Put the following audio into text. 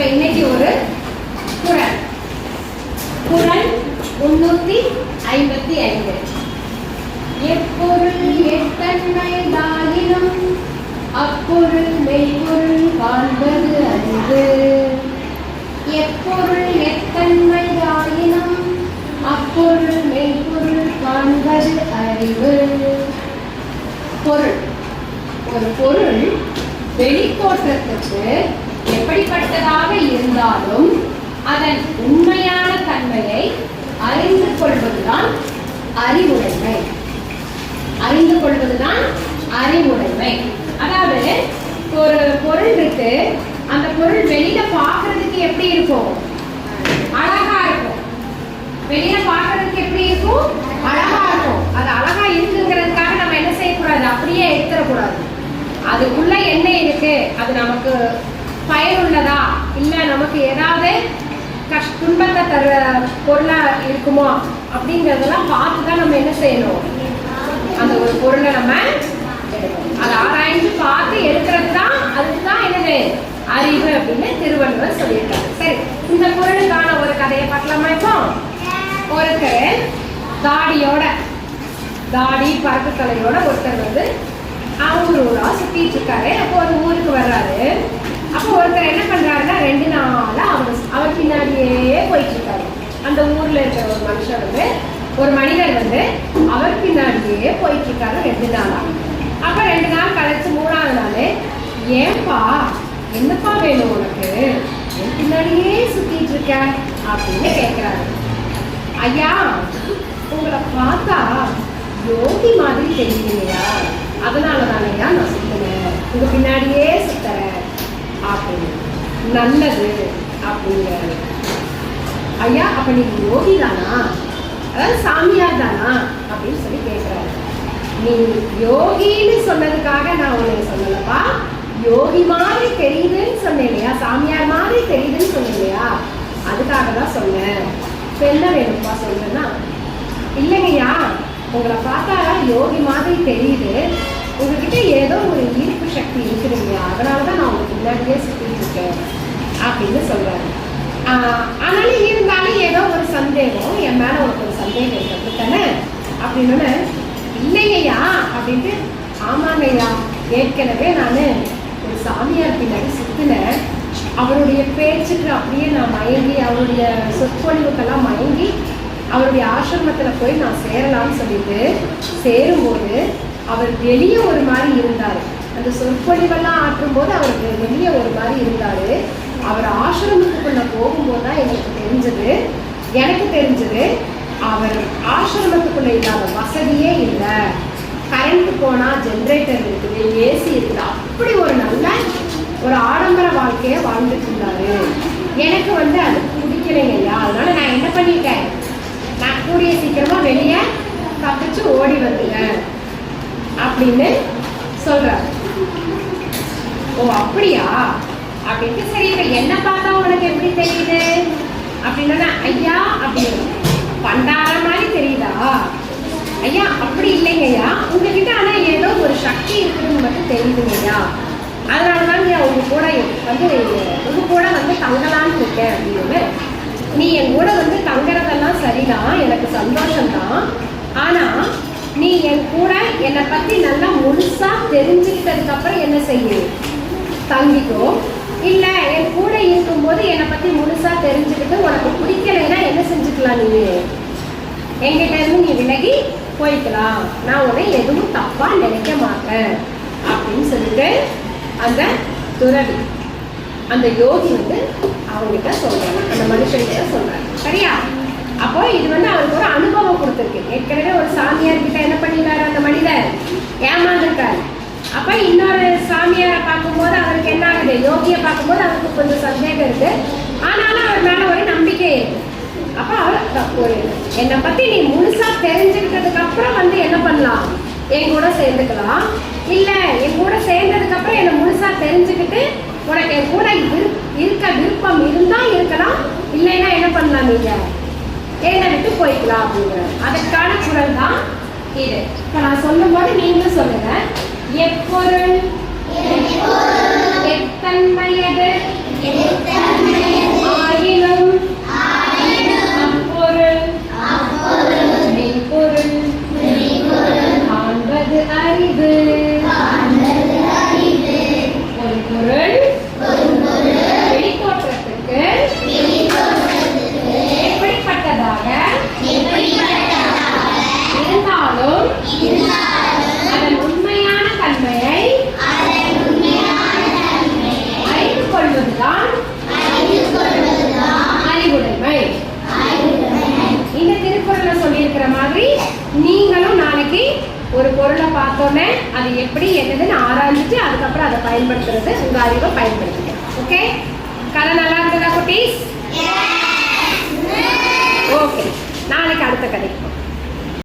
இப்ப இன்னைக்கு ஒரு குரல். குரல் முன்னூத்தி ஐம்பத்தி ஐந்து. எப்பொருள் எத்தன்மைதாயினும் அப்பொருள் மெய்பொருள் வாழ்வது அறிவு எப்பொருள் எத்தன்மைதாயினும் அப்பொருள் மெய்பொருள் காண்பது அறிவு. பொருள். ஒரு பொருள் வெளித்தோற்றத்துக்கு எப்படிப்பட்டதாக இருந்தாலும் அதன் உண்மையான தன்மையை அறிந்து கொள்வதுதான் அறிவுடைமை. அறிந்து கொள்வதுதான் அறிவுடைமை. அதாவது ஒரு பொருள் இருக்கு அந்த பொருள் வெளியில பாக்குறதுக்கு எப்படி இருக்கும்? அழகா இருக்கும். வெளியில பாக்குறதுக்கு எப்படி இருக்கும்? அழகா இருக்கும். அது அழகா இருக்குங்கிறதுக்காக நம்ம என்ன செய்யக்கூடாது? அப்படியே எடுத்துடக்கூடாது. அதுக்குள்ள என்ன இருக்கு? அது நமக்கு பயனுள்ளதா? இல்லை நமக்கு ஏதாவது கஷ் துன்பத்தை தர பொருளாக இருக்குமா அப்படிங்கிறதெல்லாம் பார்த்து தான் நம்ம என்ன செய்யணும்? அந்த ஒரு பொருளை நம்ம அதை ஆராய்ந்து பார்த்து எடுக்கிறது தான் அதுக்கு தான் என்னது? அறிவு அப்படின்னு திருவள்ளுவர் சொல்லியிருக்காரு. சரி இந்த பொருளுக்கான ஒரு கதையை பார்க்கலாமா இப்போ? ஒருத்தர் தாடியோட தாடி பறக்கு தலையோட ஒருத்தர் வந்து அவர் ஊரா சுத்திட்டு இருக்காரு. அப்போ ஒரு ஊருக்கு வர்றாரு. ஒருத்தர் என்ன பண்றாருன்னா ரெண்டு நாளா அவர் அவர் பின்னாடியே போயிட்டு இருக்காரு அந்த ஊர்ல இருக்கிற ஒரு மனுஷன் வந்து ஒரு மனிதர் வந்து அவர் பின்னாடியே போயிட்டு இருக்காரு ரெண்டு நாளா. அப்ப ரெண்டு நாள் கழிச்சு மூணாவது நாள் ஏன்பா என்னப்பா வேணும் உனக்கு? என் பின்னாடியே சுத்திட்டு இருக்க அப்படின்னு கேட்கிறாரு ஐயா உங்களை பார்த்தா யோகி மாதிரி தெரியுதுலையா அதனால தானையா நான் சுத்தினேன். உங்க பின்னாடியே சுத்துறேன். அப்படின்னு நல்லது அப்படிங்கிறாரு ஐயா அப்ப நீங்க யோகி தானா? அதாவது சாமியார் தானா? அப்படின்னு சொல்லி கேட்கிறாரு நீ யோகின்னு சொன்னதுக்காக நான் உன்னை சொல்லலப்பா. யோகி மாதிரி தெரியுதுன்னு சொன்னேன் இல்லையா சாமியார் மாதிரி தெரியுதுன்னு சொன்னேன் இல்லையா அதுக்காக தான் சொன்னேன். இப்போ என்ன வேணும்ப்பா சொல்லுன்னா இல்லைங்கய்யா உங்களை பார்த்தா யோகி மாதிரி தெரியுது. உங்ககிட்ட ஏதோ ஒரு ஈர்ப்பு சக்தி இருக்குதுங்க அதனால தான் நான் உங்களுக்கு முன்னாடியே சுற்றிட்டு இருக்கேன் அப்படின்னு சொல்கிறாரு ஆஹ் ஆனாலும் இருந்தாலும் ஏதோ ஒரு சந்தேகம் என் மேலே உனக்கு ஒரு சந்தேகம் இருக்கு தானே? அப்படின்னு இல்லைங்கய்யா அப்படின்ட்டு ஆமாங்கய்யா ஏற்கனவே நான் ஒரு சாமியார் பின்னாடி சுற்றினேன் அவருடைய பேச்சுக்கு அப்படியே நான் மயங்கி அவருடைய சொற்பொழிவுக்கெல்லாம் மயங்கி அவருடைய ஆசிரமத்தில் போய் நான் சேரலாம்னு சொல்லிட்டு சேரும்போது அவர் வெளியே ஒரு மாதிரி இருந்தார். அந்த சொற்பொழிவெல்லாம் ஆற்றும்போது அவர் வெ- வெளியே ஒரு மாதிரி இருந்தார். அவர் ஆசிரமத்துக்குள்ள போகும்போது தான் எனக்கு தெரிஞ்சது. எனக்கு தெரிஞ்சது அவர் ஆசிரமத்துக்குள்ள இல்லாத வசதியே இல்லை. கரண்ட் போனால் ஜென்ரேட்டர் இருக்குது ஏசி இருக்குது. அப்படி ஒரு நல்ல ஒரு ஆடம்பர வாழ்க்கையை வாழ்ந்துட்டு இருந்தாரு. எனக்கு வந்து அது பிடிக்கலைங்கய்யா. அதனால நான் என்ன பண்ணிட்டேன்? நான் கூடிய சீக்கிரமா வெளியே தப்பிச்சு ஓடி வந்துட்டேன். அப்படின்னு சொல்றாரு. ஓ அப்படியா? அப்படின்ட்டு சரி இப்ப என்ன பார்த்தா உனக்கு எப்படி தெரியுது? அப்படின்னா ஐயா அப்படின்னு பண்டார மாதிரி தெரியுதா? ஐயா அப்படி இல்லைங்க ஐயா. உங்ககிட்ட ஆனா ஏதோ ஒரு சக்தி இருக்குதுன்னு மட்டும் தெரியுதுங்க ஐயா. தாங்க உங்க கூட வந்து உங்க கூட வந்து தங்கலான்னு இருக்கேன் அப்படின்னு. நீ என் கூட வந்து தங்குறதெல்லாம் சரிதான் எனக்கு சந்தோஷம்தான். என்னை பற்றி நல்லா முழுசாக தெரிஞ்சுக்கிட்டதுக்கு அப்புறம் என்ன செய்யும்? தங்கிக்கோ. இல்லை என் கூட இருக்கும்போது என்னை பற்றி முழுசாக தெரிஞ்சுக்கிட்டு உனக்கு பிடிக்கலைன்னா என்ன செஞ்சுக்கலாம் நீ? என்கிட்ட இருந்து நீ விலகி போய்க்கலாம். நான் உன்னை எதுவும் தப்பாக நினைக்க மாட்டேன். அப்படின்னு சொல்லிட்டு அந்த துறவி அந்த யோகி வந்து அவங்ககிட்ட சொல்கிறாங்க அந்த மனுஷன்கிட்ட சொல்கிறாங்க சரியா? அப்போ இது வந்து அவருக்கு ஒரு அனுபவம் கொடுத்துருக்கு. ஏற்கனவே ஒரு சாமியார் கிட்ட என்ன பண்ணிருக்காரு அந்த மனிதர் ஏமாந்துருக்காரு அப்ப இன்னொரு சாமியாரை பார்க்கும்போது அவருக்கு என்ன ஆகுது? யோகியை பார்க்கும்போது அவருக்கு கொஞ்சம் சந்தேகம் இருக்கு. ஆனாலும் அவர் மேல ஒரு நம்பிக்கை இருக்கு. அப்ப அவர் ஒரு என்னை பத்தி நீ முழுசா தெரிஞ்சுக்கிட்டதுக்கு அப்புறம் வந்து என்ன பண்ணலாம்? என் கூட சேர்ந்துக்கலாம். இல்ல என் கூட சேர்ந்ததுக்கு அப்புறம் என்னை முழுசா தெரிஞ்சுக்கிட்டு உனக்கு என் கூட இருக்க விருப்பம் இருந்தா இருக்கலாம். இல்லைன்னா என்ன பண்ணலாம் நீங்க? என்னை விட்டு போய்க்கலாம் அப்படிங்கிறது அதற்கான குரல் தான் இது. இப்போ நான் சொல்லும் போது நீங்களும் சொல்லுங்க. எப்பொருள் பார்த்தோன்னே அது எப்படி என்னதுன்னு ஆராய்ஞ்சிட்டு அதுக்கப்புறம் அதை பயன்படுத்துறது உங்க அறிவை பயன்படுத்திக்கலாம். ஓகே கதை நல்லா இருந்ததா குட்டீஸ்? ஓகே நாளைக்கு அடுத்த கதை.